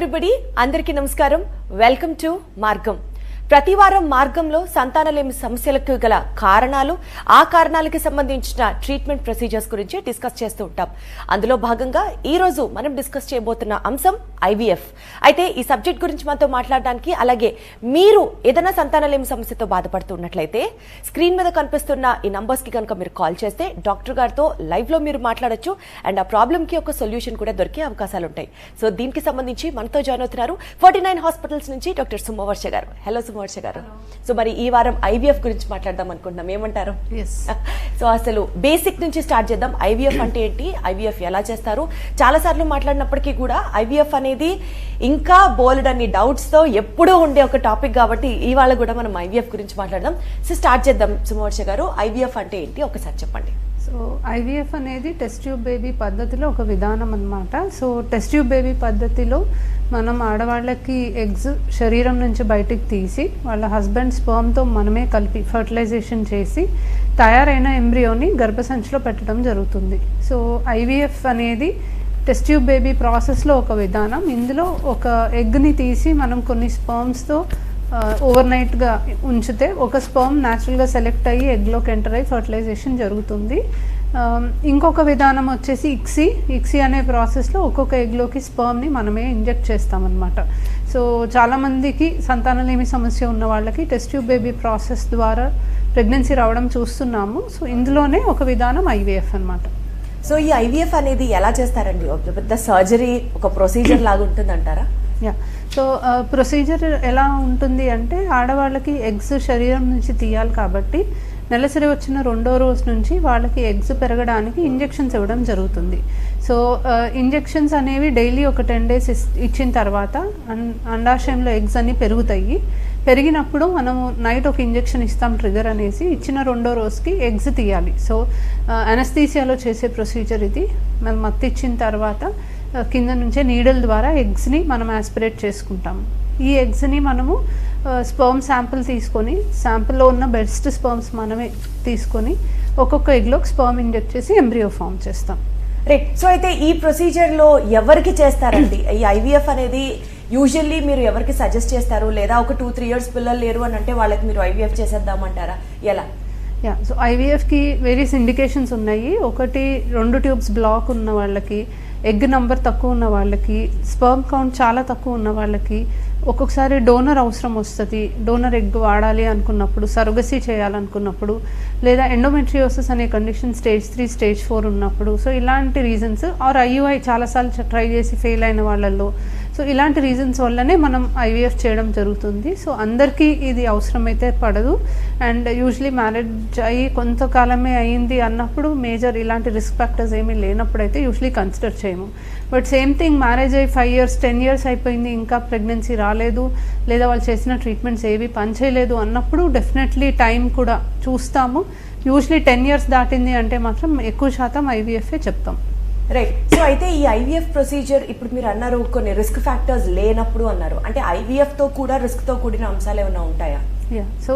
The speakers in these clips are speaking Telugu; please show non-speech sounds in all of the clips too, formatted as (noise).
ఎవ్రీబడి అందరికీ నమస్కారం. వెల్కమ్ టు మార్గం ప్రతి వారం మార్గంలో సంతానలేమి సమస్యలకు గల కారణాలు ఆ కారణాలకి సంబంధించిన ట్రీట్మెంట్ ప్రొసీజర్స్ గురించి డిస్కస్ చేస్తూ ఉంటాం. అందులో భాగంగా ఈ రోజు మనం డిస్కస్ చేయబోతున్న అంశం ఐవీఎఫ్. అయితే ఈ సబ్జెక్ట్ గురించి మనతో మాట్లాడడానికి అలాగే మీరు ఏదైనా సంతానలేమి సమస్యతో బాధపడుతున్నట్లయితే స్క్రీన్ మీద కనిపిస్తున్న ఈ నంబర్స్కి కనుక మీరు కాల్ చేస్తే డాక్టర్ గారితో లైవ్లో మీరు మాట్లాడొచ్చు. అండ్ ఆ ప్రాబ్లమ్కి ఒక సొల్యూషన్ కూడా దొరికే అవకాశాలు ఉంటాయి సో దీనికి సంబంధించి మనతో జాయిన్ అవుతున్నారు ఫార్టీ నైన్ హాస్పిటల్స్ నుంచి డాక్టర్ సుమవర్ష గారు. హలో సుమవర్ష గారు. సో మరి ఈ వారం ఐవీఎఫ్ గురించి మాట్లాడదాం అనుకుంటున్నాం. ఏమంటారు? సో అసలు బేసిక్ నుంచి స్టార్ట్ చేద్దాం. ఐవీఎఫ్ (clears throat) అంటే ఏంటి? ఐవీఎఫ్ ఎలా చేస్తారు? చాలా సార్లు మాట్లాడినప్పటికీ కూడా ఐవీఎఫ్ అనేది ఇంకా బోల్డ్ అన్ని డౌట్స్తో ఎప్పుడూ ఉండే ఒక టాపిక్ కాబట్టి ఇవాళ కూడా మనం ఐవీఎఫ్ గురించి మాట్లాడదాం. సో స్టార్ట్ చేద్దాం సుమవర్ష గారు. ఐవీఎఫ్ అంటే ఏంటి? ఒకసారి చెప్పండి. సో ఐవీఎఫ్ అనేది టెస్ట్ ట్యూబ్ బేబీ పద్ధతిలో ఒక విధానం అనమాట సో టెస్ట్ ట్యూబ్ బేబీ పద్ధతిలో మనం ఆడవాళ్ళకి ఎగ్స్ శరీరం నుంచి బయటికి తీసి వాళ్ళ హస్బెండ్ స్పర్మ్తో మనమే కలిపి ఫర్టిలైజేషన్ చేసి తయారైన ఎంబ్రియోని గర్భసంచిలో పెట్టడం జరుగుతుంది. సో ఐవీఎఫ్ అనేది టెస్ట్ ట్యూబ్ బేబీ ప్రాసెస్లో ఒక విధానం. ఇందులో ఒక ఎగ్ని తీసి మనం కొన్ని స్పర్మ్స్తో ఓవర్ నైట్గా ఉంచితే ఒక స్పర్మ్ న్యాచురల్గా సెలెక్ట్ అయ్యి ఎగ్లోకి ఎంటర్ అయ్యి ఫర్టిలైజేషన్ జరుగుతుంది. ఇంకొక విధానం వచ్చేసి ఇక్సీ ఇక్సీ అనే ప్రాసెస్లో ఒక్కొక్క ఎగ్లోకి స్పర్మ్ని మనమే ఇంజెక్ట్ చేస్తామన్నమాట. సో చాలామందికి సంతానలేమి సమస్య ఉన్న వాళ్ళకి టెస్ట్ ట్యూబ్ బేబీ ప్రాసెస్ ద్వారా ప్రెగ్నెన్సీ రావడం చూస్తున్నాము. సో ఇందులోనే ఒక విధానం ఐవీఎఫ్ అన్నమాట. సో ఈ ఐవీఎఫ్ అనేది ఎలా చేస్తారండి? ఒక పెద్ద సర్జరీ ఒక ప్రొసీజర్ లాగా ఉంటుంది అంటారా యా సో ప్రొసీజర్ ఎలా ఉంటుంది అంటే ఆడవాళ్ళకి ఎగ్స్ శరీరం నుంచి తీయాలి కాబట్టి నెలసరి వచ్చిన రెండో రోజు నుంచి వాళ్ళకి ఎగ్స్ పెరగడానికి ఇంజెక్షన్స్ ఇవ్వడం జరుగుతుంది. సో ఇంజెక్షన్స్ అనేవి డైలీ ఒక టెన్ డేస్ ఇచ్చిన తర్వాత అండాశయంలో ఎగ్స్ అన్నీ పెరుగుతాయి. పెరిగినప్పుడు మనము నైట్ ఒక ఇంజెక్షన్ ఇస్తాం ట్రిగర్ అనేసి ఇచ్చిన రెండో రోజుకి ఎగ్స్ తీయాలి. సో అనస్థీసియాలో చేసే ప్రొసీజర్ ఇది. మనం మత్తిచ్చిన తర్వాత కింద నుంచే నీడల్ ద్వారా ఎగ్స్ని మనం ఆస్పిరేట్ చేసుకుంటాము. ఈ ఎగ్స్ని మనము స్పర్మ్ శాంపిల్ తీసుకొని శాంపిల్లో ఉన్న బెస్ట్ స్పర్మ్స్ మనమే తీసుకొని ఒక్కొక్క ఎగ్లోకి స్పర్మ్ ఇంజెక్ట్ చేసి ఎంబ్రియో ఫామ్ చేస్తాం. రైట్ సో అయితే ఈ ప్రొసీజర్లో ఎవరికి చేస్తారండి? ఈ ఐవీఎఫ్ అనేది యూజువల్లీ మీరు ఎవరికి సజెస్ట్ చేస్తారు? లేదా ఒక టూ త్రీ ఇయర్స్ పిల్లలు లేరు అని అంటే వాళ్ళకి మీరు ఐవీఎఫ్ చేసేద్దామంటారా? ఎలా? యా సో ఐవీఎఫ్కి వేరియస్ ఇండికేషన్స్ ఉన్నాయి. ఒకటి రెండు ట్యూబ్స్ బ్లాక్ ఉన్న వాళ్ళకి ఎగ్ నంబర్ తక్కువ ఉన్న వాళ్ళకి స్పర్మ్ కౌంట్ చాలా తక్కువ ఉన్న వాళ్ళకి ఒక్కొక్కసారి డోనర్ అవసరం వస్తుంది. డోనర్ ఎగ్ వాడాలి అనుకున్నప్పుడు సరుగసీ చేయాలనుకున్నప్పుడు లేదా ఎండోమెట్రియోసిస్ అనే condition stage three stage four ఉన్నప్పుడు. సో ఇలాంటి రీజన్స్ ఆర్ ఐయుఐ చాలాసార్లు ట్రై చేసి ఫెయిల్ అయిన వాళ్ళల్లో సో ఇలాంటి రీజన్స్ వల్లనే మనం ఐవీఎఫ్ చేయడం జరుగుతుంది. సో అందరికీ ఇది అవసరమైతే పడదు. అండ్ యూజువలీ మ్యారేజ్ అయ్యి కొంతకాలమే అయింది అన్నప్పుడు మేజర్ ఇలాంటి రిస్క్ ఫ్యాక్టర్స్ ఏమీ లేనప్పుడు అయితే యూజువలీ కన్సిడర్ చేయము. బట్ సేమ్ థింగ్ మ్యారేజ్ అయ్యి ఫైవ్ ఇయర్స్ టెన్ ఇయర్స్ అయిపోయింది ఇంకా ప్రెగ్నెన్సీ రాలేదు లేదా వాళ్ళు చేసిన ట్రీట్మెంట్స్ ఏవి పనిచేయలేదు అన్నప్పుడు డెఫినెట్లీ టైం కూడా చూస్తాము. యూజువలీ టెన్ ఇయర్స్ దాటింది అంటే మాత్రం ఎక్కువ శాతం ఐవీఎఫ్ఏ చెప్తాం. రైట్ సో అయితే ఈ ఐవీఎఫ్ ప్రొసీజర్ ఇప్పుడు మీరు అన్నారు కొన్ని రిస్క్ ఫ్యాక్టర్స్ లేనప్పుడు అన్నారు. అంటే ఐవీఎఫ్తో కూడా రిస్క్తో కూడిన అంశాలు ఏమైనా ఉంటాయా? Yeah so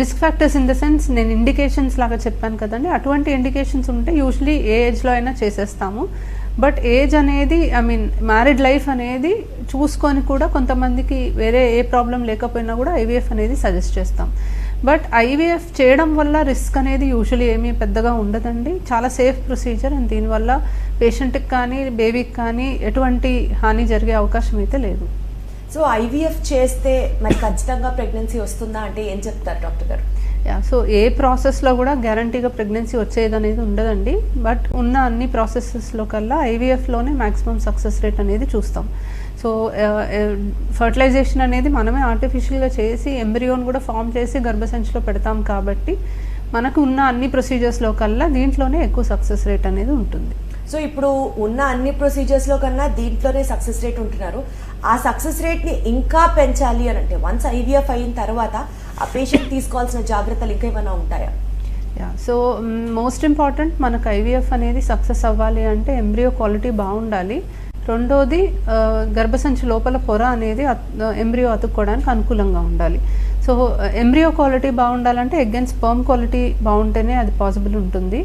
risk factors in the sense నేను ఇండికేషన్స్ లాగా చెప్పాను కదండి. అటువంటి ఇండికేషన్స్ ఉంటే యూజువలీ ఏ ఏజ్లో అయినా చేసేస్తాము. బట్ ఏజ్ అనేది ఐ మీన్ మ్యారీడ్ లైఫ్ అనేది చూసుకొని కూడా కొంతమందికి వేరే ఏ ప్రాబ్లం లేకపోయినా కూడా ఐవీఎఫ్ అనేది సజెస్ట్ చేస్తాం. బట్ ఐవీఎఫ్ చేయడం వల్ల రిస్క్ అనేది యూజువలీ ఏమీ పెద్దగా ఉండదండి. చాలా సేఫ్ ప్రొసీజర్ అండ్ దీనివల్ల పేషెంట్కి కానీ బేబీకి కానీ ఎటువంటి హాని జరిగే అవకాశం అయితే లేదు. సో ఐవీఎఫ్ చేస్తే మరి ఖచ్చితంగా ప్రెగ్నెన్సీ వస్తుందా అంటే ఏం చెప్తారు డాక్టర్ గారు? యా సో ఏ ప్రాసెస్లో కూడా గ్యారంటీగా ప్రెగ్నెన్సీ వచ్చేది అనేది ఉండదండి. బట్ ఉన్న అన్ని ప్రాసెసెస్లో కల్లా ఐవీఎఫ్లోనే మ్యాక్సిమం సక్సెస్ రేట్ అనేది చూస్తాం. సో ఫర్టిలైజేషన్ అనేది మనమే ఆర్టిఫిషియల్గా చేసి ఎంబ్రియోన్ కూడా ఫామ్ చేసి గర్భసంచిలో పెడతాం కాబట్టి మనకు ఉన్న అన్ని ప్రొసీజర్స్లో కల్లా దీంట్లోనే ఎక్కువ సక్సెస్ రేట్ అనేది ఉంటుంది. సో ఇప్పుడు ఉన్న అన్ని ప్రొసీజర్స్లో కన్నా దీంట్లోనే సక్సెస్ రేట్ ఉంటున్నారు. ఆ సక్సెస్ రేట్ని ఇంకా పెంచాలి అని అంటే వన్స్ ఐవీఎఫ్ అయిన తర్వాత ఆ పేషెంట్ తీసుకోవాల్సిన జాగ్రత్తలు ఇంకా ఏమైనా ఉంటాయా? యా సో మోస్ట్ ఇంపార్టెంట్ మనకు ఐవీఎఫ్ అనేది సక్సెస్ అవ్వాలి అంటే ఎంబ్రియో క్వాలిటీ బాగుండాలి. రెండోది గర్భసంచి లోపల పొర అనేది ఎంబ్రియో అతుక్కోవడానికి అనుకూలంగా ఉండాలి. సో ఎంబ్రియో క్వాలిటీ బాగుండాలంటే ఎగ్ అండ్ స్పర్మ్ క్వాలిటీ బాగుంటేనే అది పాసిబుల్ ఉంటుంది.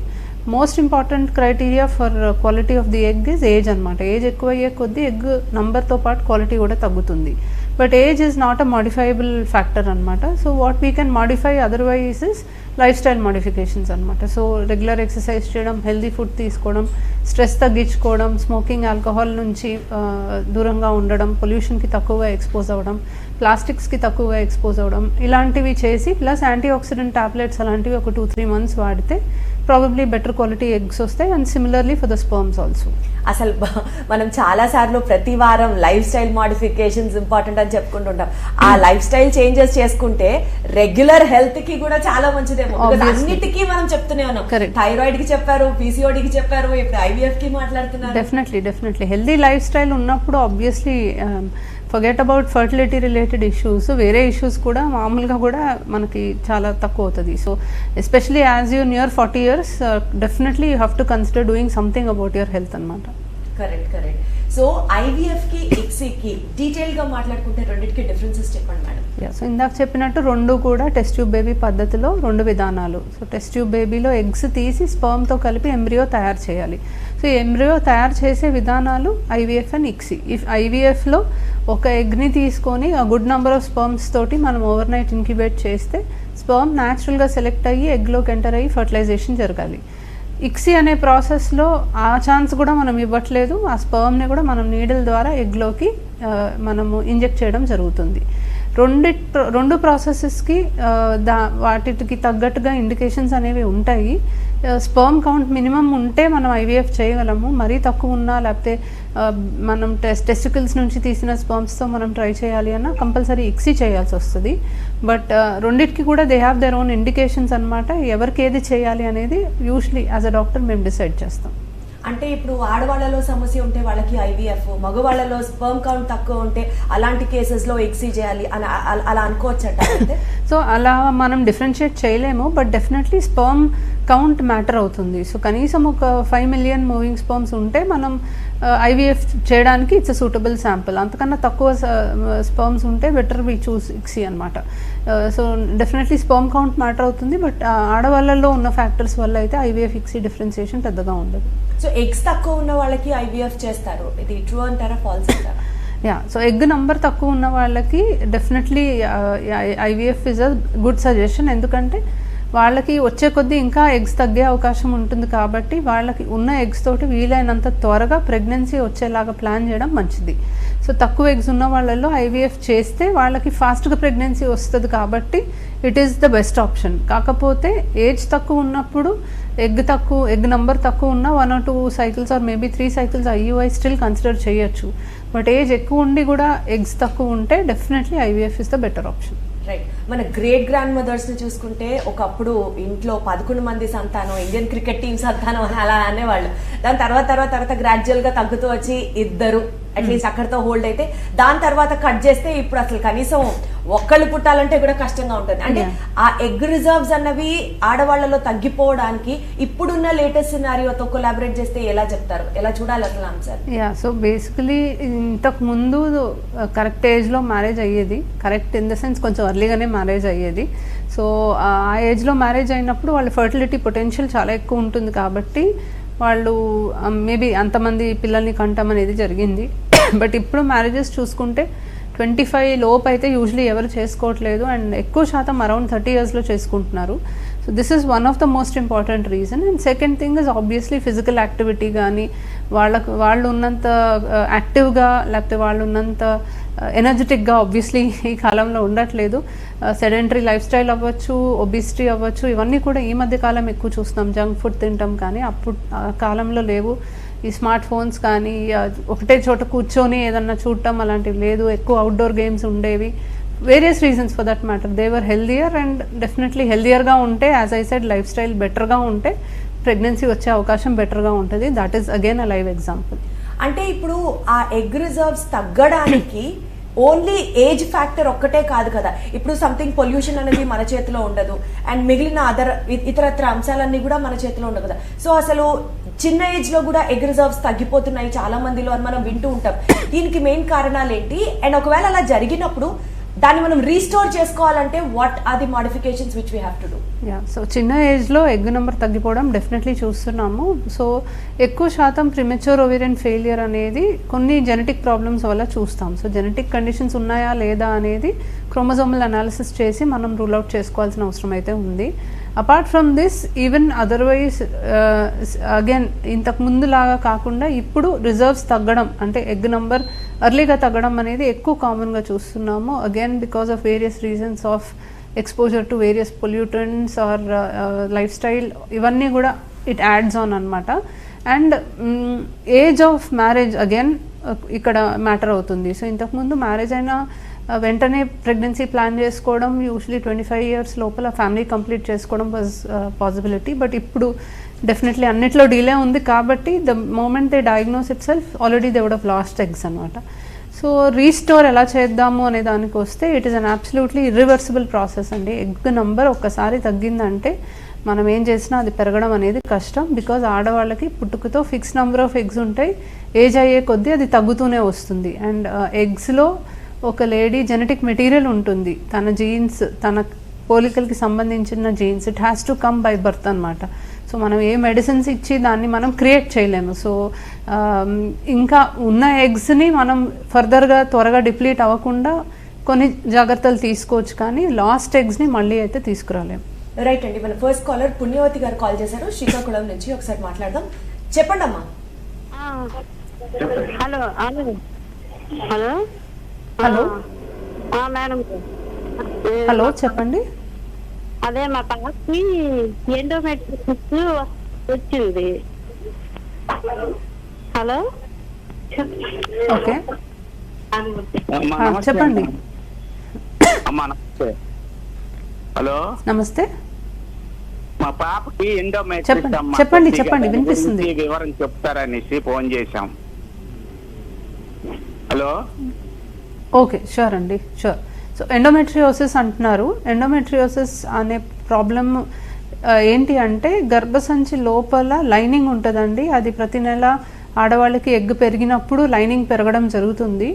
Most important criteria for quality of the egg is age అనమాట ఏజ్ ఎక్కువ అయ్యే కొద్దీ ఎగ్ నంబర్తో పాటు క్వాలిటీ కూడా తగ్గుతుంది. But age is not a modifiable factor అనమాట so what we can modify otherwise is lifestyle modifications అనమాట సో రెగ్యులర్ ఎక్సర్సైజ్ చేయడం హెల్దీ ఫుడ్ తీసుకోవడం స్ట్రెస్ తగ్గించుకోవడం స్మోకింగ్ ఆల్కహాల్ నుంచి దూరంగా ఉండడం పొల్యూషన్కి తక్కువగా ఎక్స్పోజ్ అవ్వడం ప్లాస్టిక్స్కి తక్కువగా ఎక్స్పోజ్ అవ్వడం ఇలాంటివి చేసి ప్లస్ యాంటీ ఆక్సిడెంట్ టాబ్లెట్స్ అలాంటివి ఒక టూ త్రీ మంత్స్ వాడితే ప్రాబబ్లీ బెటర్ క్వాలిటీ ఎగ్స్ వస్తాయి and similarly for the sperms also అసలు మనం చాలా సార్లు ప్రతి వారం లైఫ్ స్టైల్ మాడిఫికేషన్స్ ఇంపార్టెంట్ అని చెప్పుకుంటుంటాం. ఆ లైఫ్ స్టైల్ చేంజెస్ చేసుకుంటే రెగ్యులర్ హెల్త్కి కూడా చాలా మంచిదేమో. అన్నిటికీ మనం చెప్తూనే ఉన్నాం. థైరాయిడ్కి చెప్పారు PCOD కి చెప్పారు ఇప్పుడు ఐవీఎఫ్కి మాట్లాడుతున్నారు. Definitely definitely healthy lifestyle ఉన్నప్పుడు obviously forget about fertility related issues వేరే ఇష్యూస్ కూడా మామూలుగా కూడా మనకి చాలా తక్కువ అవుతుంది. So especially as you near forty years definitely you have to consider doing something about your health అనమాట కరెక్ట్ కరెక్ట్ సో ఐవీఎఫ్కి ఇక్సీ కి డీటెయిల్గా మాట్లాడుకుంటే రెండింటికి డిఫరెన్సెస్ చెప్పండి మేడం. సో ఇందాక చెప్పినట్టు రెండు కూడా టెస్ట్ ట్యూబ్ బేబీ పద్ధతిలో రెండు విధానాలు. సో టెస్ట్ ట్యూబ్ బేబీలో ఎగ్స్ తీసి స్పర్మ్తో కలిపి ఎంబ్రియో తయారు చేయాలి. సో ఎంబ్రియో తయారు చేసే విధానాలు ఐవీఎఫ్ అండ్ ఇక్సీ ఇఫ్ ఐవీఎఫ్లో ఒక ఎగ్ని తీసుకొని ఆ గుడ్ నెంబర్ ఆఫ్ స్పర్మ్స్ తోటి మనం ఓవర్ నైట్ ఇంక్యుబేట్ చేస్తే స్పర్మ్ న్యాచురల్గా సెలెక్ట్ అయ్యి ఎగ్లోకి ఎంటర్ అయ్యి ఫర్టిలైజేషన్ జరగాలి. ఇక్సీ అనే ప్రాసెస్లో ఆ ఛాన్స్ కూడా మనం ఇవ్వట్లేదు. ఆ స్పర్మ్ని కూడా మనం నీడిల్ ద్వారా ఎగ్లోకి మనము ఇంజెక్ట్ చేయడం జరుగుతుంది. రెండు రెండు ప్రాసెసెస్కి దా వాటికి తగ్గట్టుగా ఇండికేషన్స్ అనేవి ఉంటాయి. స్పర్మ్ కౌంట్ మినిమం ఉంటే మనం ఐవీఎఫ్ చేయగలము. మరీ తక్కువ ఉన్నా లేకపోతే మనం టెస్ట్ టెస్టికల్స్ నుంచి తీసిన స్పర్మ్స్తో మనం ట్రై చేయాలి అన్న కంపల్సరీ ఇక్సీ చేయాల్సి వస్తుంది. బట్ రెండిటికి కూడా they have their own indications అనమాట ఎవరికి ఏది చేయాలి అనేది యూజువలీ యాజ్ అ డాక్టర్ మేము డిసైడ్ చేస్తాం. అంటే ఇప్పుడు ఆడవాళ్ళలో సమస్య ఉంటే వాళ్ళకి ఐవీఎఫ్ మగవాళ్ళలో స్పర్మ్ కౌంట్ తక్కువ ఉంటే అలాంటి కేసెస్లో ఎక్సీ చేయాలి అని అలా అనుకోవచ్చట అయితే సో (laughs) అలా మనం డిఫరెన్షియేట్ చేయలేము. But definitely sperm count matter అవుతుంది. సో కనీసం ఒక ఫైవ్ మిలియన్ మూవింగ్ స్పర్మ్స్ ఉంటే మనం ఐవీఎఫ్ చేయడానికి ఇట్స్ సూటబుల్ శాంపుల్ అంతకన్నా తక్కువ స్పర్మ్స్ ఉంటే బెటర్ వి చూస్ ఇక్సీ అనమాట so definitely sperm count matter అవుతుంది బట్ ఆడవాళ్ళలో ఉన్న ఫ్యాక్టర్స్ వల్ల అయితే ఐవీఎఫ్ ఇక్సీ డిఫరెన్సియేషన్ పెద్దగా ఉండదు. సో ఎగ్స్ తక్కువ ఉన్న వాళ్ళకి ఐవీఎఫ్ చేస్తారు. ఇది ట్రూ అంటారా ఫాల్స్ అంటారా? యా సో ఎగ్ నంబర్ తక్కువ ఉన్న వాళ్ళకి definitely IVF is a good suggestion ఎందుకంటే వాళ్ళకి వచ్చే కొద్దీ ఇంకా ఎగ్స్ తగ్గే అవకాశం ఉంటుంది కాబట్టి వాళ్ళకి ఉన్న ఎగ్స్ తోటి వీలైనంత త్వరగా ప్రెగ్నెన్సీ వచ్చేలాగా ప్లాన్ చేయడం మంచిది. సో తక్కువ ఎగ్స్ ఉన్న వాళ్ళల్లో ఐవీఎఫ్ చేస్తే వాళ్ళకి ఫాస్ట్గా ప్రెగ్నెన్సీ వస్తుంది కాబట్టి it is the best option కాకపోతే ఏజ్ తక్కువ ఉన్నప్పుడు ఎగ్ తక్కువ ఎగ్ నెంబర్ తక్కువ ఉన్న one or two cycles or maybe three cycles IUI still consider చేయొచ్చు. బట్ ఏజ్ ఎక్కువ ఉండి కూడా ఎగ్స్ తక్కువ ఉంటే definitely IVF is the better option మన గ్రేట్ గ్రాండ్ మదర్స్ని చూసుకుంటే ఒకప్పుడు ఇంట్లో పదకొండు మంది సంతానం ఇండియన్ క్రికెట్ టీం సంతానం అని అలా అనేవాళ్ళు. దాని తర్వాత తర్వాత తర్వాత గ్రాడ్యువల్గా తగ్గుతూ వచ్చి ఇద్దరు అట్లీస్ట్ అక్కడితో హోల్డ్ అయితే. దాని తర్వాత కట్ చేస్తే ఇప్పుడు అసలు కనీసం ఒక్కళ్ళు పుట్టాలంటే కూడా కష్టంగా ఉంటుంది. అంటే. ఆ ఎగ్ రిజర్వ్స్ అన్నవి ఆడవాళ్ళలో తగ్గిపోవడానికి ఇప్పుడున్న లేటెస్ట్ సినారియోతో కొలాబరేట్ చేస్తే ఎలా చెప్తారు? ఎలా చూడాలి అసలు అంశాలు యా సో బేసికలీ ఇంతకు ముందు కరెక్ట్ ఏజ్లో మ్యారేజ్ అయ్యేది. కరెక్ట్ ఇన్ ద సెన్స్ కొంచెం ఎర్లీగానే మ్యారేజ్ అయ్యేది. సో ఆ ఏజ్లో మ్యారేజ్ అయినప్పుడు వాళ్ళ ఫర్టిలిటీ పొటెన్షియల్ చాలా ఎక్కువ ఉంటుంది కాబట్టి వాళ్ళు మేబీ అంతమంది పిల్లల్ని కంటం అనేది జరిగింది. (coughs) బట్ ఇప్పుడు మ్యారేజెస్ చూసుకుంటే ట్వంటీ ఫైవ్ లోపు అయితే యూజువలీ ఎవరు చేసుకోవట్లేదు అండ్ ఎక్కువ శాతం అరౌండ్ థర్టీ ఇయర్స్లో చేసుకుంటున్నారు. So this is one of the most important reason and second thing is obviously physical activity కానీ వాళ్ళకు వాళ్ళు ఉన్నంత uh, యాక్టివ్గా లేకపోతే వాళ్ళు ఉన్నంత uh, ఎనర్జెటిక్గా ఆబ్వియస్లీ ఈ కాలంలో ఉండట్లేదు. సెడెంటరీ లైఫ్ స్టైల్ అవ్వచ్చు ఒబిసిటీ అవ్వచ్చు ఇవన్నీ కూడా ఈ మధ్య కాలం ఎక్కువ చూస్తున్నాం. జంక్ ఫుడ్ తింటాం కానీ అప్పుడు ఆ కాలంలో లేవు. ఈ స్మార్ట్ ఫోన్స్ కానీ ఒకటే చోట కూర్చొని ఏదన్నా చూడటం అలాంటివి లేదు. ఎక్కువ అవుట్డోర్ గేమ్స్ ఉండేవి. Various reasons for that matter they were healthier and definitely హెల్దియర్గా ఉంటే as I said lifestyle బెటర్గా ఉంటే ప్రెగ్నెన్సీ వచ్చే అవకాశం బెటర్గా ఉంటుంది. That is again a live example అంటే ఇప్పుడు ఆ ఎగ్ రిజర్వ్స్ తగ్గడానికి ఓన్లీ ఏజ్ ఫ్యాక్టర్ ఒక్కటే కాదు కదా. ఇప్పుడు సంథింగ్ పొల్యూషన్ అనేది మన చేతిలో ఉండదు. అండ్ మిగిలిన అదర్ ఇతరత్ర అంశాలన్నీ కూడా మన చేతిలో ఉండదు కదా. సో అసలు చిన్న ఏజ్లో కూడా ఎగ్ రిజర్వ్స్ తగ్గిపోతున్నాయి చాలా మందిలో అని మనం వింటూ ఉంటాం. దీనికి మెయిన్ కారణాలు ఏంటి? అండ్ ఒకవేళ అలా జరిగినప్పుడు దాన్ని మనం రీస్టోర్ చేసుకోవాలంటే what are the modifications which we have to do yeah so చిన్న ఏజ్లో ఎగ్ నెంబర్ తగ్గిపోవడం డెఫినెట్లీ చూస్తున్నాము. సో ఎక్కువ శాతం ప్రిమెచ్యూర్ ఓవేరియన్ ఫెయిలియర్ అనేది కొన్ని జెనెటిక్ ప్రాబ్లమ్స్ వల్ల చూస్తాం. సో జెనెటిక్ కండిషన్స్ ఉన్నాయా లేదా అనేది క్రోమోజోమల్ అనాలిసిస్ చేసి మనం రూల్ అవుట్ చేసుకోవాల్సిన అవసరం అయితే ఉంది. Apart from this even otherwise again ఇంతకు ముందులాగా కాకుండా ఇప్పుడు రిజర్వ్స్ తగ్గడం అంటే ఎగ్ నంబర్ ఎర్లీగా తగ్గడం అనేది ఎక్కువ కామన్గా చూస్తున్నాము. Again because of various reasons of exposure to various pollutants or lifestyle ఇవన్నీ కూడా ఇట్ యాడ్స్ ఆన్ అనమాట and age of marriage again ఇక్కడ మ్యాటర్ అవుతుంది. సో ఇంతకుముందు మ్యారేజ్ అయినా వెంటనే ప్రెగ్నెన్సీ ప్లాన్ చేసుకోవడం యూజువలీ ట్వంటీ ఫైవ్ ఇయర్స్ లోపల ఫ్యామిలీ కంప్లీట్ చేసుకోవడం వాజ్ పాసిబిలిటీ బట్ ఇప్పుడు డెఫినెట్లీ అన్నిట్లో డీలే ఉంది కాబట్టి the moment they diagnose itself already they would have lost eggs అనమాట సో రీస్టోర్ ఎలా చేద్దాము అనే దానికి వస్తే it is an absolutely irreversible process అండి. ఎగ్ నంబర్ ఒక్కసారి తగ్గిందంటే మనం ఏం చేసినా అది పెరగడం అనేది కష్టం. బికాజ్ ఆడవాళ్ళకి పుట్టుకతో ఫిక్స్ నెంబర్ ఆఫ్ ఎగ్స్ ఉంటాయి ఏజ్ అయ్యే కొద్దీ అది తగ్గుతూనే వస్తుంది. అండ్ ఎగ్స్లో ఒక లేడీ జెనెటిక్ మెటీరియల్ ఉంటుంది. తన జీన్స్ తన పోలికలకి సంబంధించిన genes it has to come by birth అనమాట సో మనం ఏ మెడిసిన్స్ ఇచ్చి దాన్ని మనం క్రియేట్ చేయలేము. సో ఆమ్, ఇంకా ఉన్న ఎగ్స్ని మనం ఫర్దర్గా త్వరగా డిప్లీట్ అవ్వకుండా కొన్ని జాగ్రత్తలు తీసుకోవచ్చు కానీ లాస్ట్ ఎగ్స్ని మళ్ళీ అయితే తీసుకురాలేము. రైట్ అండి. మన ఫస్ట్ కాలర్ పుణ్యవతి గారు కాల్ చేశారు. శ్రీకాకుళం నుంచి ఒకసారి మాట్లాడదాం. చెప్పండి అమ్మా హలో హలో. హలో. హలో. ఆ, మేడం. హలో చెప్పండి. అదే మా పాపకి ఎండోమెట్రిక్స్ వచ్చింది. హలో? ఓకే. చెప్పండి. అమ్మా నమస్తే. హలో? నమస్తే. మా పాపకి ఎండోమెట్రిక్ చెప్పండి, అమ్మా. చెప్పండి, చెప్పండి, వినిపిస్తుంది. వివరం చెప్తారనేసి ఫోన్ చేశాం. హలో? ఓకే షూర్ అండి షూర్ సో ఎండోమెట్రియోసిస్ అంటున్నారు. ఎండోమెట్రియోసిస్ అనే ప్రాబ్లమ్ ఏంటి అంటే గర్భసంచి లోపల లైనింగ్ ఉంటుందండి. అది ప్రతి నెల ఆడవాళ్ళకి ఎగ్ పెరిగినప్పుడు లైనింగ్ పెరగడం జరుగుతుంది.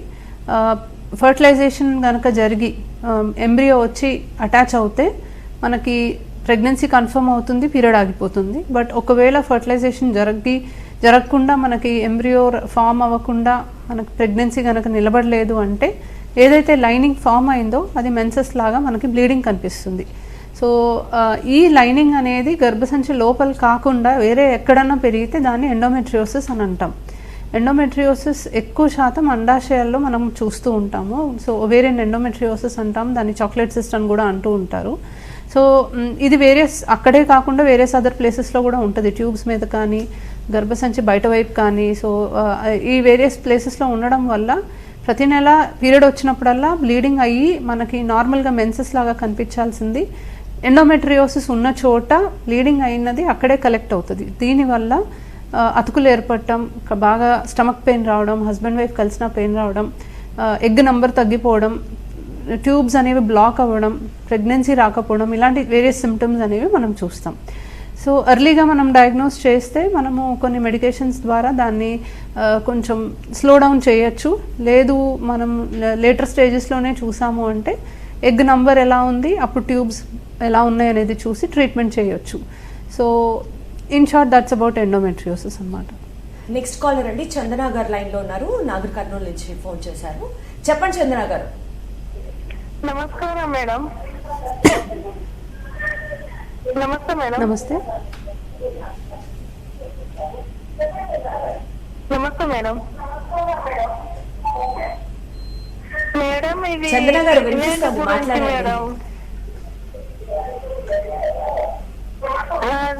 ఫర్టిలైజేషన్ కనుక జరిగి ఎంబ్రియో వచ్చి అటాచ్ అవుతే మనకి ప్రెగ్నెన్సీ కన్ఫర్మ్ అవుతుంది పీరియడ్ ఆగిపోతుంది. బట్ ఒకవేళ ఫర్టిలైజేషన్ జరిగి జరగకుండా మనకి ఎంబ్రియో ఫామ్ అవ్వకుండా మనకు ప్రెగ్నెన్సీ కనుక నిలబడలేదు అంటే ఏదైతే లైనింగ్ ఫామ్ అయిందో అది మెన్సెస్ లాగా మనకి బ్లీడింగ్ కనిపిస్తుంది. సో ఈ లైనింగ్ అనేది గర్భసంచి లోపల కాకుండా వేరే ఎక్కడన్నా పెరిగితే దాన్ని ఎండోమెట్రియోసిస్ అని అంటాం. ఎండోమెట్రియోసిస్ ఎక్కువ శాతం అండాశయాల్లో మనం చూస్తూ ఉంటాము. సో వేరే ఎండోమెట్రియోసిస్ అంటాం దాన్ని చాక్లెట్ సిస్ట్ అని కూడా అంటూ ఉంటారు. సో ఇది వేరియస్ అక్కడే కాకుండా వేరియస్ అదర్ ప్లేసెస్లో కూడా ఉంటుంది. ట్యూబ్స్ మీద కానీ గర్భసంచి బయట వైపు కానీ సో ఈ వేరియస్ ప్లేసెస్లో ఉండడం వల్ల ప్రతి నెల పీరియడ్ వచ్చినప్పుడల్లా బ్లీడింగ్ అయ్యి మనకి నార్మల్గా మెన్సెస్ లాగా కనిపించాల్సింది. ఎండోమెట్రియోసిస్ ఉన్న చోట బ్లీడింగ్ అయినది అక్కడే కలెక్ట్ అవుతుంది. దీనివల్ల అతుకులు ఏర్పడటం బాగా స్టమక్ పెయిన్ రావడం హస్బెండ్ వైఫ్ కలిసిన పెయిన్ రావడం ఎగ్ నంబర్ తగ్గిపోవడం ట్యూబ్స్ అనేవి బ్లాక్ అవ్వడం ప్రెగ్నెన్సీ రాకపోవడం ఇలాంటి వేరియస్ సిమ్టమ్స్ అనేవి మనం చూస్తాం. సో ఎర్లీగా మనం డయాగ్నోస్ చేస్తే మనము కొన్ని మెడికేషన్స్ ద్వారా దాన్ని కొంచెం స్లో డౌన్ చేయొచ్చు. లేదు మనం లేటర్ స్టేజెస్లోనే చూసాము అంటే ఎగ్ నంబర్ ఎలా ఉంది అప్పుడు ట్యూబ్స్ ఎలా ఉన్నాయి అనేది చూసి ట్రీట్మెంట్ చేయొచ్చు. So in short that's about endometriosis అన్నమాట. నెక్స్ట్ కాలర్ అండి చందన గారు లైన్లో ఉన్నారు. నాగర్ కర్నూలు నుంచి ఫోన్ చేశారు. చెప్పండి చందన గారు. నమస్కారం మేడం. నమస్తే మేడం. నమస్తే. నమస్తే మేడం. మేడం ఇది చందన గారు వినిపిస్తుంది, మాట్లాడండి.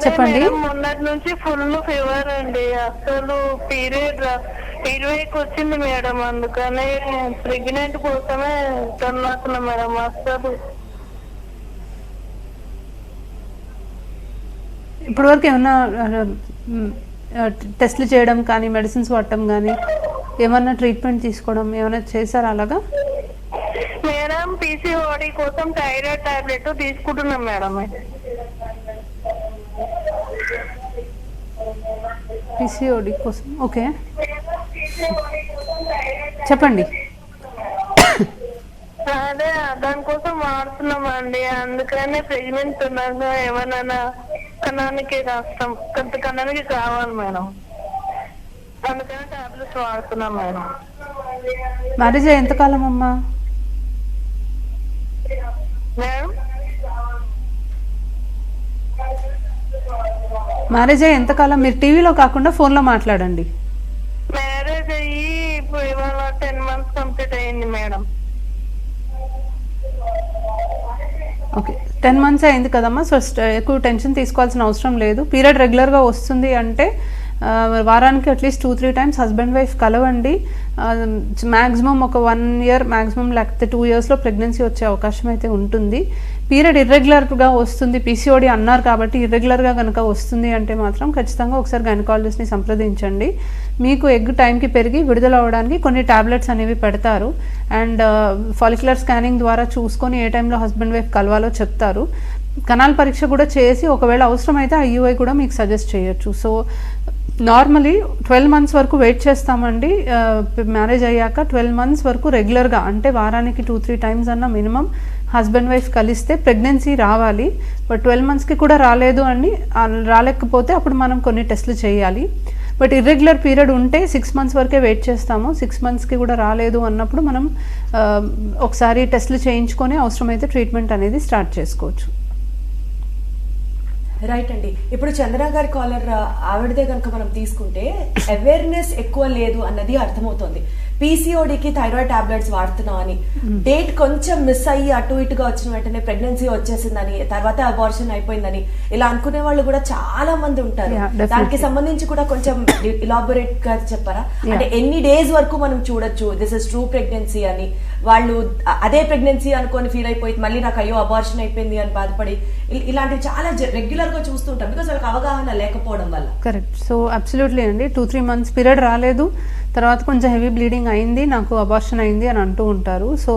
చెప్పండి. మొన్నటి నుంచి ఫుల్ ఫీవర్ అండి. అసలు పీరియడ్ ఇరవైకి వచ్చింది మేడం అందుకని ప్రెగ్నెంట్ కోసమే అవుతున్నా మేడం అసలు ఇప్పటివరకు ఏమన్నా టెస్ట్లు చేయడం కానీ మెడిసిన్స్ వాడటం కానీ ఏమన్నా ట్రీట్మెంట్ తీసుకోవడం ఏమైనా చేశారా అలాగా? మేడం పీసీఓడి కోసం థైరాయిడ్ టాబ్లెట్ తీసుకుంటున్నాం మేడం. పిసిఓడి కోసం ఓకే. చెప్పండి. అదే దానికోసం వాడుతున్నామండి. అందుకనే ప్రెగ్నెంట్ ఉన్నాక ఏమన్నా కణానికి రాస్తాం కొంత కణానికి కావాలి మేడం. అందుకని టాబ్లెట్స్ వాడుతున్నాం మేడం. మ్యారేజ్ ఎంతకాలం అమ్మా? మేడం? మ్యారేజ్ అయ్యి ఎంతకాలం? మీరు టీవీలో కాకుండా ఫోన్లో మాట్లాడండి. మ్యారేజ్ అయ్యి ఇప్పుడు ఇవాళ టెన్ మంత్స్ కంప్లీట్ అయ్యింది మేడం. ఓకే. టెన్ మంత్స్ అయింది కదమ్మా సో ఎక్కువ టెన్షన్ తీసుకోవాల్సిన అవసరం లేదు. పీరియడ్ రెగ్యులర్గా వస్తుంది అంటే వారానికి at least two three times husband wife కలవండి. మ్యాక్సిమం ఒక వన్ ఇయర్ మ్యాక్సిమం లేకపోతే టూ ఇయర్స్లో ప్రెగ్నెన్సీ వచ్చే అవకాశం అయితే ఉంటుంది. పీరియడ్ ఇర్రెగ్యులర్గా వస్తుంది. పీసీఓడి అన్నారు కాబట్టి ఇర్రెగ్యులర్గా కనుక వస్తుంది అంటే మాత్రం ఖచ్చితంగా ఒకసారి గైనకాలజిస్ట్ని సంప్రదించండి. మీకు ఎగ్ టైంకి పెరిగి విడుదల అవ్వడానికి కొన్ని టాబ్లెట్స్ అనేవి పెడతారు. అండ్ uh, ఫాలిక్యులర్ స్కానింగ్ ద్వారా చూసుకొని ఏ టైంలో హస్బెండ్ వైఫ్ కలవాలో చెప్తారు. కణాల పరీక్ష కూడా చేసి ఒకవేళ అవసరమైతే ఐయుఐ కూడా మీకు సజెస్ట్ చేయొచ్చు. సో నార్మలీ ట్వెల్వ్ మంత్స్ వరకు వెయిట్ చేస్తామండి. Uh, మ్యారేజ్ అయ్యాక ట్వెల్వ్ మంత్స్ వరకు రెగ్యులర్గా అంటే వారానికి టూ త్రీ టైమ్స్ అన్న మినిమం హస్బెండ్ వైఫ్ కలిస్తే ప్రెగ్నెన్సీ రావాలి బట్ ట్వెల్వ్ మంత్స్కి కూడా రాలేదు అని రాలేకపోతే అప్పుడు మనం కొన్ని టెస్ట్లు చేయాలి. బట్ ఇర్రెగ్యులర్ పీరియడ్ ఉంటే సిక్స్ మంత్స్ వరకే వెయిట్ చేస్తాము. సిక్స్ మంత్స్కి కూడా రాలేదు అన్నప్పుడు మనం ఒకసారి టెస్ట్లు చేయించుకొని అవసరమైతే ట్రీట్మెంట్ అనేది స్టార్ట్ చేసుకోవచ్చు. రైట్ అండి. ఇప్పుడు చంద్ర గారి కాలర్ ఆవిడదే కనుక మనం తీసుకుంటే అవేర్నెస్ ఎక్కువ లేదు అన్నది అర్థమవుతోంది. పీసీఓడికి థైరాయిడ్ టాబ్లెట్స్ వాడుతున్నాం అని. డేట్ కొంచెం మిస్ అయ్యి అటు ఇటుగా వచ్చిన వెంటనే ప్రెగ్నెన్సీ వచ్చేసిందని తర్వాత అబార్షన్ అయిపోయిందని ఇలా అనుకునే వాళ్ళు కూడా చాలా మంది ఉంటారు. దానికి సంబంధించి కూడా కొంచెం ఇలాబొరేట్గా చెప్పారా? అంటే ఎన్ని డేస్ వరకు మనం చూడొచ్చు దిస్ ఇస్ ట్రూ ప్రెగ్నెన్సీ అని. వాళ్ళు అదే ప్రెగ్నెన్సీ అనుకొని ఫీల్ అయిపోయింది మళ్ళీ నాకు అయ్యో అబార్షన్ అయిపోయింది అని బాధపడి ఇలాంటివి చాలా రెగ్యులర్గా చూస్తుంటాం బికాస్ వాళ్ళకి అవగాహన లేకపోవడం వల్ల. కరెక్ట్ సో అబ్సల్యూట్లీ అండి. టూ త్రీ మంత్స్ పీరియడ్ రాలేదు. తర్వాత కొంచెం హెవీ బ్లీడింగ్ అయింది. నాకు అబార్షన్ అయింది అని అంటూ ఉంటారు. సో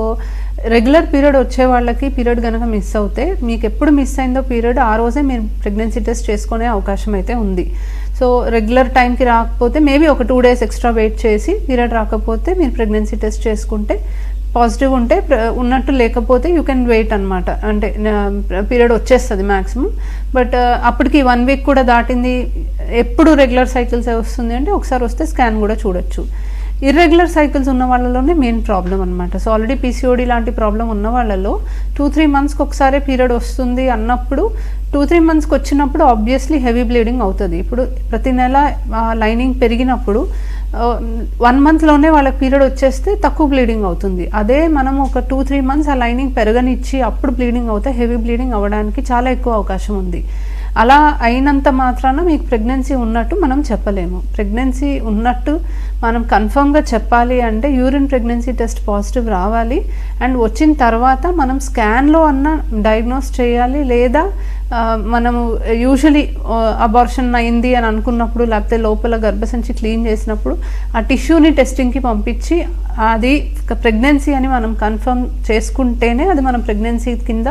రెగ్యులర్ పీరియడ్ వచ్చే వాళ్ళకి పీరియడ్ కనుక మిస్ అవుతే మీకు ఎప్పుడు మిస్ అయిందో పీరియడ్ ఆ రోజే మీరు ప్రెగ్నెన్సీ టెస్ట్ చేసుకునే అవకాశం అయితే ఉంది. సో రెగ్యులర్ టైంకి రాకపోతే మేబీ ఒక టూ డేస్ ఎక్స్ట్రా వెయిట్ చేసి పీరియడ్ రాకపోతే మీరు ప్రెగ్నెన్సీ టెస్ట్ చేసుకుంటే పాజిటివ్ ఉంటే ఉన్నట్టు లేకపోతే యూ కెన్ వెయిట్ అనమాట అంటే పీరియడ్ వచ్చేస్తుంది మ్యాక్సిమం బట్ uh, అప్పటికి వన్ వీక్ కూడా దాటింది. ఎప్పుడు రెగ్యులర్ సైకిల్స్ వస్తుంది అంటే ఒకసారి వస్తే స్కాన్ కూడా చూడొచ్చు. ఇర్రెగ్యులర్ సైకిల్స్ ఉన్న వాళ్ళలోనే మెయిన్ ప్రాబ్లం అనమాట సో ఆల్రెడీ పీసీఓడి లాంటి ప్రాబ్లం ఉన్న వాళ్ళలో టూ త్రీ మంత్స్కి ఒకసారి పీరియడ్ వస్తుంది అన్నప్పుడు టూ త్రీ మంత్స్కి వచ్చినప్పుడు ఆబ్వియస్లీ హెవీ బ్లీడింగ్ అవుతుంది. ఇప్పుడు ప్రతి నెల లైనింగ్ పెరిగినప్పుడు వన్ మంత్లోనే వాళ్ళకి పీరియడ్ వచ్చేస్తే తక్కువ బ్లీడింగ్ అవుతుంది. అదే మనం ఒక టూ త్రీ మంత్స్ ఆ లైనింగ్ పెరగనిచ్చి అప్పుడు బ్లీడింగ్ అవుతే హెవీ బ్లీడింగ్ అవ్వడానికి చాలా ఎక్కువ అవకాశం ఉంది. అలా అయినంత మాత్రాన మీకు ప్రెగ్నెన్సీ ఉన్నట్టు మనం చెప్పలేము. ప్రెగ్నెన్సీ ఉన్నట్టు మనం కన్ఫర్మ్గా చెప్పాలి అంటే యూరిన్ ప్రెగ్నెన్సీ టెస్ట్ పాజిటివ్ రావాలి. అండ్ వచ్చిన తర్వాత మనం స్కాన్లో అన్న డయాగ్నోస్ చేయాలి లేదా మనము యూజువలీ అబార్షన్ అయింది అని అనుకున్నప్పుడు లేకపోతే లోపల గర్భసంచి క్లీన్ చేసినప్పుడు ఆ టిష్యూని టెస్టింగ్కి పంపించి అది ప్రెగ్నెన్సీ అని మనం కన్ఫర్మ్ చేసుకుంటేనే అది మనం ప్రెగ్నెన్సీ కింద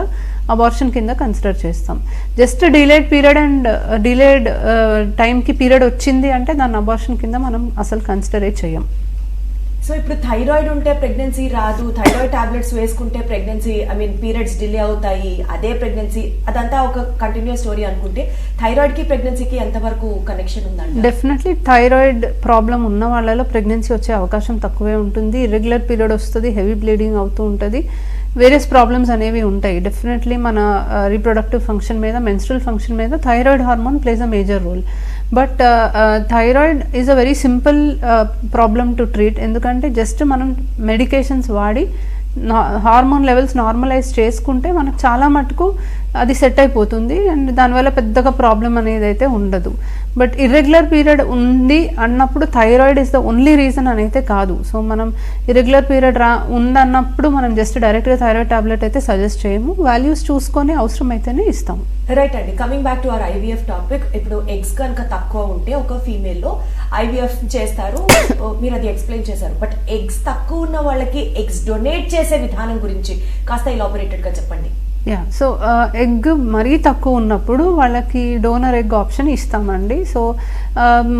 అబార్షన్ కింద కన్సిడర్ చేస్తాం. Just delayed period and delayed టైంకి పీరియడ్ వచ్చింది అంటే దాన్ని అబార్షన్ కింద మనం అసలు కన్సిడరే చేయం సో ఇప్పుడు థైరాయిడ్ ఉంటే ప్రెగ్నెన్సీ రాదు థైరాయిడ్ టాబ్లెట్స్ వేసుకుంటే pregnancy I mean periods delay అవుతాయి అదే ప్రెగ్నెన్సీ అదంతా ఒక కంటిన్యూస్ స్టోరీ అనుకుంటే థైరాయిడ్కి ప్రెగ్నెన్సీకి ఎంతవరకు కనెక్షన్ ఉందండి డెఫినెట్లీ థైరాయిడ్ ప్రాబ్లం ఉన్న వాళ్ళలో ప్రెగ్నెన్సీ వచ్చే అవకాశం తక్కువే ఉంటుంది. ఇర్రెగ్యులర్ పీరియడ్ వస్తుంది హెవీ బ్లీడింగ్ అవుతూ ఉంటుంది. వేరియస్ ప్రాబ్లమ్స్ అనేవి ఉంటాయి. డెఫినెట్లీ మన uh, రీప్రొడక్టివ్ ఫంక్షన్ మీద మెన్స్ట్రల్ ఫంక్షన్ మీద thyroid hormone plays a major role but thyroid is a very simple problem to treat ఎందుకంటే జస్ట్ మనం మెడికేషన్స్ వాడి హార్మోన్ లెవెల్స్ నార్మలైజ్ చేసుకుంటే మనకు చాలా మటుకు అది సెట్ అయిపోతుంది అండ్ దానివల్ల పెద్దగా ప్రాబ్లం అనేది అయితే ఉండదు. బట్ ఇర్రెగ్యులర్ పీరియడ్ ఉంది అన్నప్పుడు thyroid is the only reason అనైతే కాదు. సో మనం ఇర్రెగ్యులర్ పీరియడ్ రా ఉందన్నప్పుడు మనం జస్ట్ డైరెక్ట్గా థైరాయిడ్ టాబ్లెట్ అయితే సజెస్ట్ చేయము. వాల్యూస్ చూసుకొని అవసరం అయితేనే ఇస్తాము. రైట్ అండి. Coming back to our IVF topic ఇప్పుడు ఎగ్స్ కనుక తక్కువ ఉంటే ఒక ఫీమేల్లో ఐవీఎఫ్ చేస్తారు. మీరు అది ఎక్స్ప్లెయిన్ చేశారు. బట్ ఎగ్స్ తక్కువ ఉన్న వాళ్ళకి ఎగ్స్ డొనేట్ చేసే విధానం గురించి కాస్త ఇలాబొరేటెడ్గా చెప్పండి. యా సో ఎగ్ మరీ తక్కువ ఉన్నప్పుడు వాళ్ళకి డోనర్ ఎగ్ ఆప్షన్ ఇస్తామండి. సో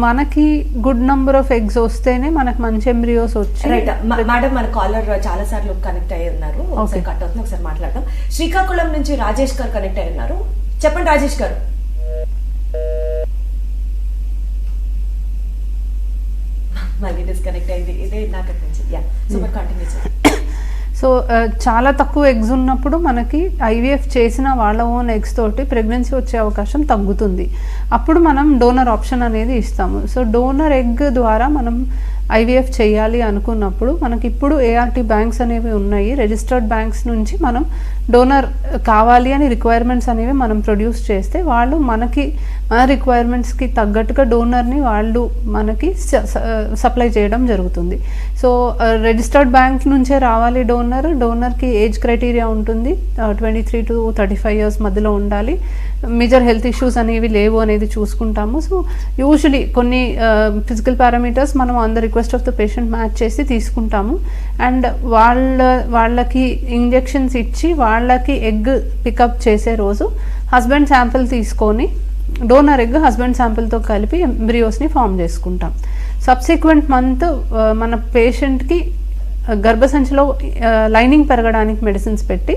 మనకి గుడ్ నంబర్ ఆఫ్ ఎగ్స్ వస్తేనే మనకి మంచి ఎంబ్రియోస్ వచ్చి రైట్ మేడం మన కాలర్ చాలా సార్లు కనెక్ట్ అయ్యి ఉన్నారు. ఒకసారి. కట్ అవుతుంది ఒకసారి మాట్లాడదాం. శ్రీకాకుళం నుంచి రాజేష్ గారు కనెక్ట్ అయ్యి ఉన్నారు. చెప్పండి రాజేష్ గారు. (laughs) మళ్ళీ డిస్కనెక్ట్ అయింది. ఇదే నాకు నుంచి యా సో మరి కంటిన్యూ సో చాలా తక్కువ ఎగ్స్ ఉన్నప్పుడు మనకి ఐవీఎఫ్ చేసిన వాళ్ళ ఓన్ ఎగ్స్ తోటి ప్రెగ్నెన్సీ వచ్చే అవకాశం తగ్గుతుంది. అప్పుడు మనం డోనర్ ఆప్షన్ అనేది ఇస్తాము. సో డోనర్ ఎగ్ ద్వారా మనం ఐవీఎఫ్ చేయాలి అనుకున్నప్పుడు మనకి ఇప్పుడు ఏఆర్టీ బ్యాంక్స్ అనేవి ఉన్నాయి. రిజిస్టర్డ్ బ్యాంక్స్ నుంచి మనం డోనర్ కావాలి అని రిక్వైర్మెంట్స్ అనేవి మనం ప్రొడ్యూస్ చేస్తే వాళ్ళు మనకి మన రిక్వైర్మెంట్స్కి తగ్గట్టుగా డోనర్ని వాళ్ళు మనకి సప్లై చేయడం జరుగుతుంది. సో రిజిస్టర్డ్ బ్యాంక్ నుంచే రావాలి డోనర్ డోనర్కి ఏజ్ క్రైటీరియా ఉంటుంది. Twenty three to thirty five years మధ్యలో ఉండాలి. మేజర్ హెల్త్ ఇష్యూస్ అనేవి లేవు అనేది చూసుకుంటాము. సో యూజువలీ కొన్ని uh, ఫిజికల్ పారామీటర్స్ మనం on the request of the patient match చేసి తీసుకుంటాము. అండ్ వాళ్ళ వాళ్ళకి ఇంజెక్షన్స్ ఇచ్చి వాళ్ళ వాళ్ళకి ఎగ్ పికప్ చేసే రోజు హస్బెండ్ శాంపిల్ తీసుకొని డోనర్ ఎగ్ హస్బెండ్ శాంపిల్తో కలిపి ఎంబ్రియోస్ని ఫామ్ చేసుకుంటాం. సబ్సిక్వెంట్ మంత్ మన పేషెంట్కి గర్భసంచిలో లైనింగ్ పెరగడానికి మెడిసిన్స్ పెట్టి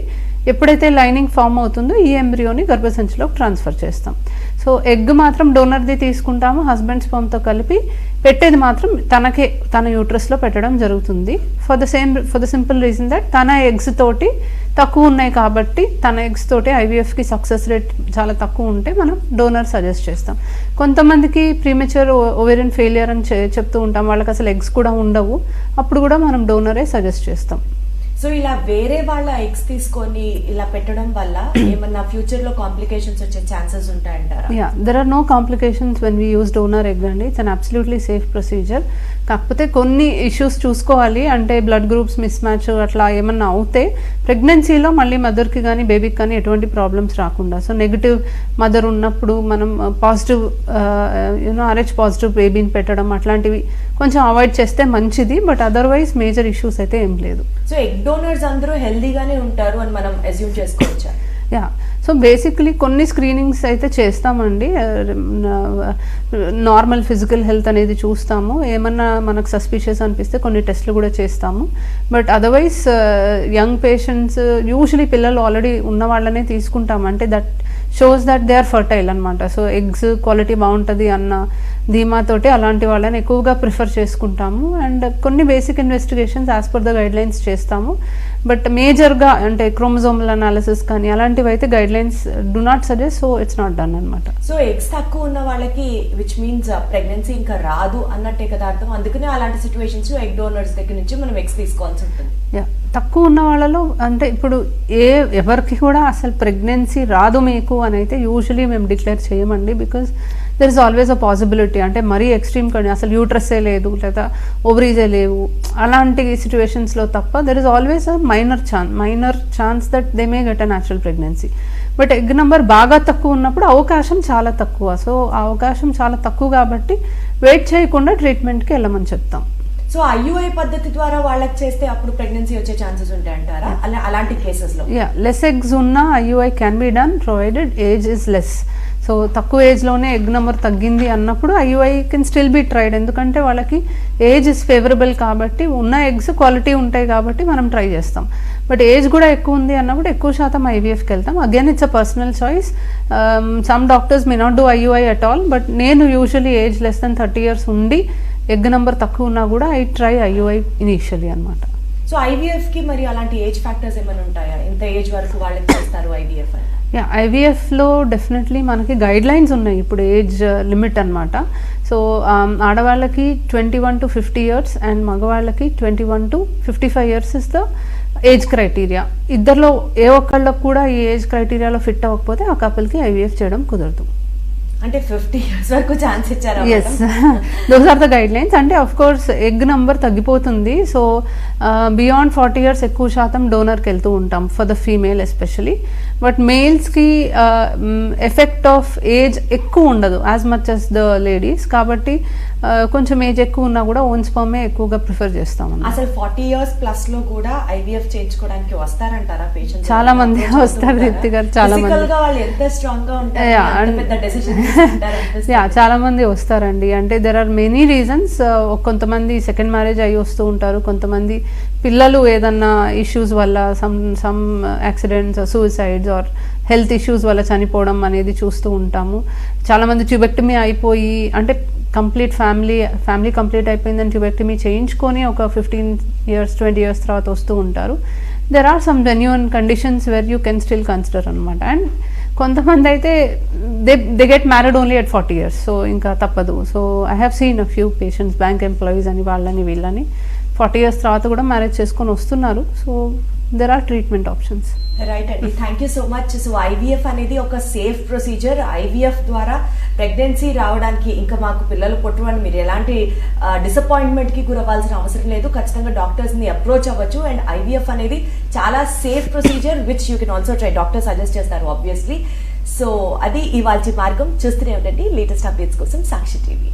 ఎప్పుడైతే లైనింగ్ ఫామ్ అవుతుందో ఈ ఎంబ్రియోని గర్భసంచిలోకి ట్రాన్స్ఫర్ చేస్తాం. సో ఎగ్ మాత్రం డోనర్ది తీసుకుంటాము హస్బెండ్ స్పమ్తో కలిపి పెట్టేది మాత్రం తనకే తన యూట్రస్లో పెట్టడం జరుగుతుంది. For the same for the simple reason that తన ఎగ్స్ తోటి తక్కువ ఉన్నాయి కాబట్టి తన ఎగ్స్ తోటి ఐవీఎఫ్కి సక్సెస్ రేట్ చాలా తక్కువ ఉంటే మనం డోనర్ సజెస్ట్ చేస్తాం. కొంతమందికి ప్రీమెచ్యూర్ ఓవేరియన్ ఫెయిలియర్ అని చె- చెప్తూ ఉంటాం. వాళ్ళకి అసలు ఎగ్స్ కూడా ఉండవు. అప్పుడు కూడా మనం డోనరే సజెస్ట్ చేస్తాం. సో ఇలా వేరే వాళ్ళ ఎగ్స్ తీసుకొని ఇలా పెట్టడం వల్ల (clears throat) ఏమన్నా ఫ్యూచర్లో కాంప్లికేషన్స్ వచ్చే chances ఉంటాయంటారా? Yeah there are no complications when we use donor egg అండి. It's an absolutely safe procedure కాకపోతే కొన్ని ఇష్యూస్ చూసుకోవాలి. అంటే బ్లడ్ గ్రూప్స్ మిస్ మ్యాచ్ అట్లా ఏమన్నా అవుతే ప్రెగ్నెన్సీలో మళ్ళీ మదర్కి కానీ బేబీకి కానీ ఎటువంటి ప్రాబ్లమ్స్ రాకుండా. సో నెగిటివ్ మదర్ ఉన్నప్పుడు మనం పాజిటివ్ యూనో ఆర్హెచ్ పాజిటివ్ బేబీని పెట్టడం అట్లాంటివి కొంచెం అవాయిడ్ చేస్తే మంచిది బట్ అదర్వైజ్ మేజర్ ఇష్యూస్ అయితే ఏం లేదు. సో ఎగ్ డోనర్స్ అందరూ హెల్దీగానే ఉంటారు అని మనం అజ్యూమ్ చేసుకోవచ్చా? యా సో బేసిక్లీ కొన్ని స్క్రీనింగ్స్ అయితే చేస్తామండి. నార్మల్ ఫిజికల్ హెల్త్ అనేది చూస్తాము. ఏమన్నా మనకు సస్పిషియస్ అనిపిస్తే కొన్ని టెస్ట్లు కూడా చేస్తాము. But otherwise young patients usually పిల్లలు ఆల్రెడీ ఉన్న వాళ్ళనే తీసుకుంటాం అంటే that shows that they are fertile అనమాట సో ఎగ్స్ క్వాలిటీ బాగుంటుంది అన్న ధీమాతోటి అలాంటి వాళ్ళని ఎక్కువగా ప్రిఫర్ చేసుకుంటాము. అండ్ కొన్ని basic investigations as per the guidelines చేస్తాము బట్ మేజర్గా అంటే క్రోమోజోమల్ అనాలిసిస్ కానీ అలాంటివి అయితే guidelines do not suggest so it's not done అనమాట సో ఎగ్స్ తక్కువ ఉన్న వాళ్ళకి విచ్ మీన్స్ ప్రెగ్నెన్సీ ఇంకా రాదు అన్నట్టే కదా అర్థం. అందుకనే అలాంటి సిచ్యువేషన్స్ ఎగ్ డోనర్స్ దగ్గర నుంచి మనం ఎగ్స్ తీసుకోవాల్సి ఉంటుంది. యా తక్కువ ఉన్న వాళ్ళలో అంటే ఇప్పుడు ఏ ఎవరికి కూడా అసలు ప్రెగ్నెన్సీ రాదు మీకు అని అయితే యూజువలీ మేము డిక్లేర్ చేయమండి because there is always a possibility అంటే మరీ ఎక్స్ట్రీమ్ కానీ అసలు యూట్రస్సే లేదు లేదా ఓవరీజే లేవు. అలాంటి సిచ్యువేషన్స్లో తప్ప there is always a minor chance minor chance that they may get a natural pregnancy but egg number బాగా తక్కువ ఉన్నప్పుడు అవకాశం చాలా తక్కువ. సో ఆ అవకాశం చాలా తక్కువ కాబట్టి వెయిట్ చేయకుండా ట్రీట్మెంట్కి వెళ్ళమని చెప్తాం. సో ఐయుఐ పద్ధతి ద్వారా వాళ్ళకి చేస్తే అప్పుడు ప్రెగ్నెన్సీ వచ్చే ఛాన్సెస్ ఉంటాయంటారా అలా అలాంటి కేసెస్లో. యా లెస్ ఎగ్స్ ఉన్న IUI can be done provided age is less so తక్కువ ఏజ్లోనే ఎగ్ నెంబర్ తగ్గింది అన్నప్పుడు IUI can still be tried ఎందుకంటే వాళ్ళకి ఏజ్ ఇస్ ఫేవరబుల్ కాబట్టి ఉన్న ఎగ్స్ క్వాలిటీ ఉంటాయి కాబట్టి మనం ట్రై చేస్తాం. బట్ ఏజ్ కూడా ఎక్కువ ఉంది అన్నప్పుడు ఎక్కువ శాతం ఐవీఎఫ్కి వెళ్తాం. Again it's a personal choice some doctors may not do IUI at all but నేను usually age less than thirty years ఉండి ఎగ్ నెంబర్ తక్కువ ఉన్నా కూడా ఐ ట్రై ఐయుఐ ఇనీషియలీ అనమాట సో ఐవీఎఫ్కి మరి అలాంటి ఏజ్ ఫ్యాక్టర్స్ ఏమైనా ఉంటాయా? ఇంత ఏజ్ వరకు వాళ్ళకి చేస్తారు ఐవీఎఫ్ యా ఐవీఎఫ్లో డెఫినెట్లీ మనకి గైడ్ లైన్స్ ఉన్నాయి. ఇప్పుడు ఏజ్ లిమిట్ అనమాట సో ఆడవాళ్ళకి twenty one to fifty years and మగవాళ్ళకి twenty one to fifty five years is the age criteria. ఇద్దరిలో ఏ ఒక్కళ్ళకు కూడా ఈ ఏజ్ క్రైటీరియాలో ఫిట్ అవ్వకపోతే ఆ కపుల్కి ఐవీఎఫ్ చేయడం కుదరదు. అంటే ఫిఫ్టీ ఇయర్స్ వరకు chance yes those are the guidelines అంటే అఫ్ కోర్స్ ఎగ్ నంబర్ తగ్గిపోతుంది. సో బియాండ్ ఫార్టీ ఇయర్స్ ఎక్కువ శాతం డోనర్కి వెళ్తూ ఉంటాం for the female especially but మేల్స్కి effect of age ఎక్కువ ఉండదు as much as the ladies కాబట్టి కొంచెం ఏజ్ ఎక్కువ ఉన్నా కూడా ఓన్ స్పర్మే ఎక్కువగా ప్రిఫర్ చేస్తాం. అసలు ఫార్టీ ఇయర్స్ ప్లస్లో కూడా ఐవీఎఫ్ చేయించుకోవడానికి వస్తారంటారా పేషెంట్స్ చాలా మంది వస్తారు, దీప్తి గారు, చాలా మంది. వాళ్ళు ఎంత స్ట్రాంగ్గా ఉంటారు యా చాలా మంది వస్తారండి. అంటే దెర్ ఆర్ మెనీ రీజన్స్ కొంతమంది సెకండ్ మ్యారేజ్ అయ్యి వస్తూ ఉంటారు కొంతమంది పిల్లలు ఏదన్నా ఇష్యూస్ వల్ల some some accidents suicides or health issues వల్ల చనిపోవడం అనేది చూస్తూ ఉంటాము. చాలామంది ట్యూబెక్టమీ అయిపోయి అంటే కంప్లీట్ ఫ్యామిలీ ఫ్యామిలీ కంప్లీట్ అయిపోయిందని ట్యూబెక్టమీ చేయించుకొని ఒక ఫిఫ్టీన్ ఇయర్స్ ట్వంటీ ఇయర్స్ తర్వాత వస్తూ ఉంటారు. There are some genuine conditions where you can still consider అనమాట అండ్ కొంతమంది అయితే they they get married only at forty years so ఇంకా తప్పదు. So I have seen a few patients bank employees అని వాళ్ళని వీళ్ళని. ఫార్టీ ఇయర్స్ తర్వాత కూడా మ్యారేజ్ చేసుకొని వస్తున్నారు. So there are treatment options right అండి thank you so much so IVF అనేది ఒక సేఫ్ ప్రొసీజర్ ఐవీఎఫ్ ద్వారా ప్రెగ్నెన్సీ రావడానికి ఇంకా మాకు పిల్లలు పుట్టరు అని మీరు ఎలాంటి డిసప్పాయింట్మెంట్కి గురవ్వాల్సిన అవసరం లేదు. ఖచ్చితంగా డాక్టర్స్ని అప్రోచ్ అవ్వచ్చు. అండ్ ఐవీఎఫ్ అనేది చాలా safe procedure which you can also try doctor suggest చేస్తారు ఆబ్వియస్లీ సో అది ఇవాల్టి మార్గం. చూస్తూనే ఉండండి. లేటెస్ట్ అప్డేట్స్ కోసం సాక్షి టీవీ.